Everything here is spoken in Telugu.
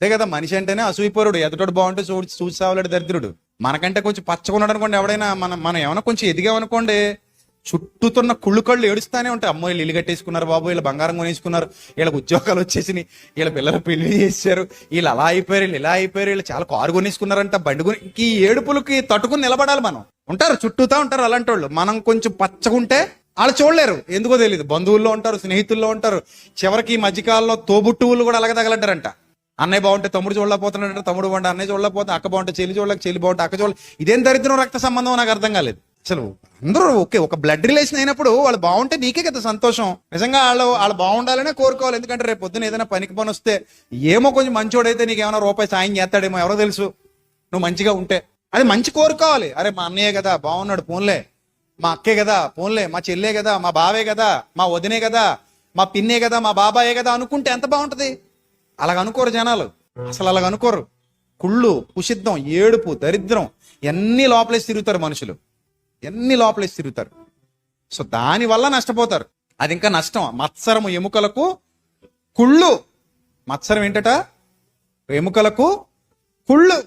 అంతే కదా మనిషి అంటేనే అసూయపరుడు. ఎదుటోడు బాగుంటే చూసి చూసి సావలేడు దరిద్రుడు. మనకంటే కొంచెం పచ్చకున్నాడు అనుకోండి ఎవడైనా మనం మనం ఏమైనా కొంచెం ఎదిగామనుకోండి చుట్టూతున్న కుళ్ళు కళ్ళు ఏడుస్తానే ఉంటాయి. అమ్మో వీళ్ళు ఇల్లు కట్టేసుకున్నారు బాబు వీళ్ళు బంగారం కొనేసుకున్నారు వీళ్ళకి ఉద్యోగాలు వచ్చేసినాయి వీళ్ళ పిల్లలు పెళ్ళి చేశారు వీళ్ళు అలా అయిపోయారు వీళ్ళు ఇలా అయిపోయారు వీళ్ళు చాలా కారు కొనేసుకున్నారంట బండి కొని ఈ ఏడుపులకి తట్టుకుని నిలబడాలి మనం. ఉంటారు చుట్టూతా ఉంటారు అలాంటి వాళ్ళు మనం కొంచెం పచ్చగుంటే వాళ్ళు చూడలేరు. ఎందుకో తెలియదు బంధువుల్లో ఉంటారు స్నేహితుల్లో ఉంటారు. చివరికి ఈ మధ్యకాలంలో తోబుట్టువులు కూడా అలాగే తగలడ్డారంట అన్నయ్య బాగుంటే తమ్ముడు చూడలేకపోతున్నాడు తమ్ముడు బాగుంటే అన్నయ్య చూడలేకపోతే అక్క బాగుంటే చెల్లి చూడలేక చెల్లి బాగుంటే అక్క చూడలే. ఇదేం దరిద్రం రక్త సంబంధం నాకు అర్థం కాలేదు. అసలు అందరూ ఓకే ఒక బ్లడ్ రిలేషన్ అయినప్పుడు వాళ్ళు బాగుంటే నీకే కదా సంతోషం. నిజంగా వాళ్ళు వాళ్ళు బాగుండాలనే కోరుకోవాలి. ఎందుకంటే రేపు పొద్దున ఏదైనా పనికి పని వస్తే ఏమో కొంచెం మంచోడైతే నీకు ఏమైనా రూపాయి సాయం చేస్తాడేమో ఎవరో తెలుసు. నువ్వు మంచిగా ఉంటే. అది మంచి కోరుకోవాలి. అరే మా అన్నయ్య కదా బాగున్నాడు పోన్లే. మా అక్కే కదా పోన్లే. మా చెల్లే కదా మా బావే కదా మా వదినే కదా మా పిన్నే కదా మా బాబాయే కదా అనుకుంటే ఎంత బాగుంటది? అలాగ అనుకోరు జనాలు. అసలు అలాగ అనుకోరు కుళ్ళు కుషిద్ధం ఏడుపు దరిద్రం ఎన్ని లోపలేసి తిరుగుతారు మనుషులు. ఎన్ని లోపలేసి తిరుగుతారు. సో దాని వల్ల నష్టపోతారు. అది ఇంకా నష్టం. మత్సరము ఎముకలకు కుళ్ళు. మత్సరం ఏంటట? ఎముకలకు కుళ్ళు.